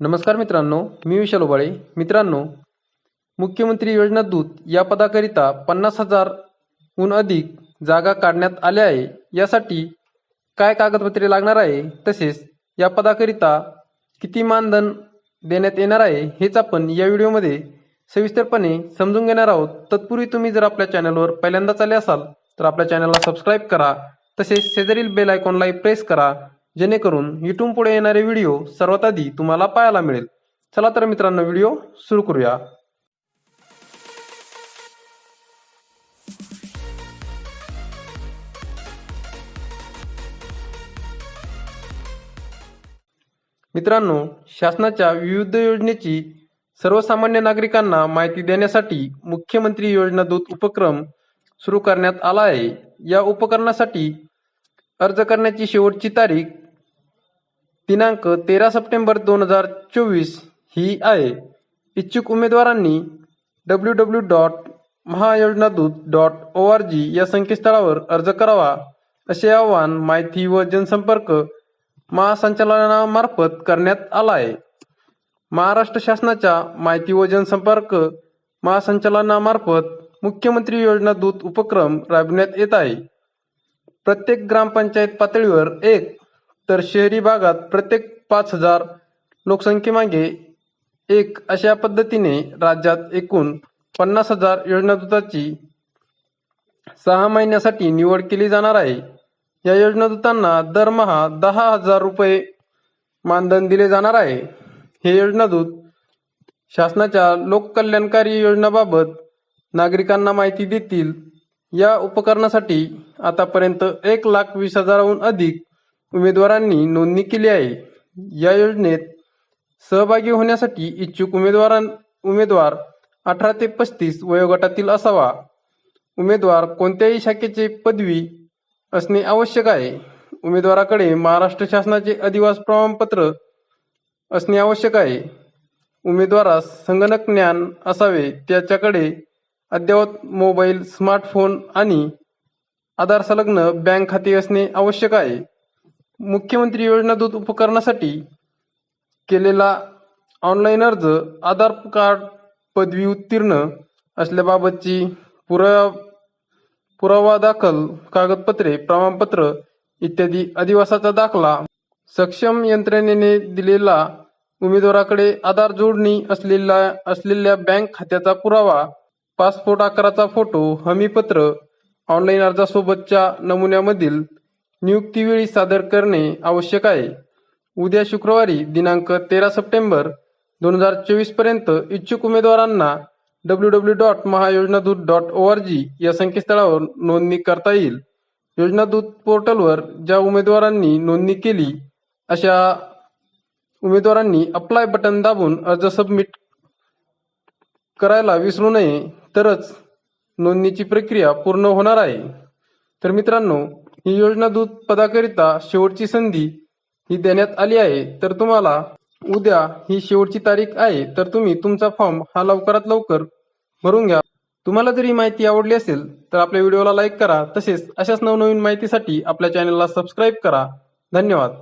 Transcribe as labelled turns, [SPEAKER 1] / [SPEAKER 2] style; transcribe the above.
[SPEAKER 1] नमस्कार मित्रांनो मी विशाल ओबाळे मित्रांनो मुख्यमंत्री योजना दूत या पदाकरिता पन्नास हजारहून अधिक जागा काढण्यात आल्या आहे. यासाठी काय कागदपत्रे लागणार आहे? तसेच या पदाकरिता किती मानधन देण्यात येणार आहे? हेच आपण या व्हिडिओमध्ये सविस्तरपणे समजून घेणार आहोत. तत्पूर्वी तुम्ही जर आपल्या चॅनलवर पहिल्यांदाच आले असाल तर आपल्या चॅनलला सबस्क्राईब करा. तसेच शेजारील बेल आयकॉनलाही प्रेस करा. जेणेकरून इथून पुढे येणारे व्हिडिओ सर्वात आधी तुम्हाला पाहायला मिळेल. चला तर मित्रांनो व्हिडिओ सुरू करूया. मित्रांनो शासनाच्या विविध योजनेची सर्वसामान्य नागरिकांना माहिती देण्यासाठी मुख्यमंत्री योजना दूत उपक्रम सुरू करण्यात आला आहे. या उपकरणासाठी अर्ज करण्याची शेवटची तारीख दिनांक तेरा सप्टेंबर दोन हजार चोवीस ही आहे. इच्छुक उमेदवारांनी W W dot Mahayojanadoot dot O R G या संकेतस्थळावर अर्ज करावा असे आवाहन माहिती व जनसंपर्क महासंचालनामार्फत करण्यात आला आहे महाराष्ट्र शासनाच्या माहिती व जनसंपर्क महासंचालनामार्फत मुख्यमंत्री योजना दूत उपक्रम राबविण्यात येत आहे. प्रत्येक ग्रामपंचायत पातळीवर एक तर शहरी भागात प्रत्येक पाच हजार लोकसंख्येमागे एक अशा पद्धतीने राज्यात एकूण पन्नास हजार योजनादूताची सहा महिन्यासाठी निवड केली जाणार आहे. या योजनादूतांना दरमहा दहा हजार रुपये मानधन दिले जाणार आहे. हे योजनादूत शासनाच्या लोककल्याणकारी योजनाबाबत नागरिकांना माहिती देतील. या उपकरणासाठी आतापर्यंत एक लाख वीस हजाराहून अधिक उमेदवारांनी नोंदणी केली आहे. या योजनेत सहभागी होण्यासाठी इच्छुक उमेदवारां उमेदवार अठरा ते पस्तीस वयोगटातील असावा. उमेदवार कोणत्याही शाखेचे पदवी असणे आवश्यक आहे. उमेदवाराकडे महाराष्ट्र शासनाचे अधिवास प्रमाणपत्र असणे आवश्यक आहे. उमेदवारास संगणक ज्ञान असावे त्याच्याकडे अद्ययावत मोबाईल स्मार्टफोन आणि आधार संलग्न बँक खाते असणे आवश्यक आहे. मुख्यमंत्री योजना दूत उपकरणासाठी केलेला ऑनलाईन अर्ज आधार कार्ड पदवी उत्तीर्ण असल्याबाबतची पुरा पुरावा दाखल कागदपत्रे प्रमाणपत्र इत्यादी अधिवासाचा दाखला सक्षम यंत्रणेने दिलेला उमेदवाराकडे आधार जोडणी असलेला असलेल्या बँक खात्याचा पुरावा पासपोर्ट आकाराचा फोटो हमीपत्र ऑनलाईन अर्जासोबतच्या नमुन्यामधील नियुक्तीवेळी सादर करणे आवश्यक आहे. उद्या शुक्रवारी दिनांक तेरा सप्टेंबर दोन हजार चोवीसपर्यंत इच्छुक उमेदवारांना W W dot Mahayojanadoot dot O R G या संकेतस्थळावर नोंदणी करता येईल. योजनादूत पोर्टलवर ज्या उमेदवारांनी नोंदणी केली अशा उमेदवारांनी अप्लाय बटन दाबून अर्ज सबमिट करायला विसरू नये तरच नोंदणीची प्रक्रिया पूर्ण होणार आहे. तर मित्रांनो ही योजना दूध पदाकरिता शेवटची संधी ही देण्यात आली आहे. तर तुम्हाला उद्या ही शेवटची तारीख आहे. तर तुम्ही तुमचा फॉर्म हा लवकरात लवकर भरून घ्या. तुम्हाला जर ही माहिती आवडली असेल तर आपल्या व्हिडिओला लाईक करा. तसेच अशाच नवनवीन माहितीसाठी आपल्या चॅनलला सबस्क्राईब करा. धन्यवाद.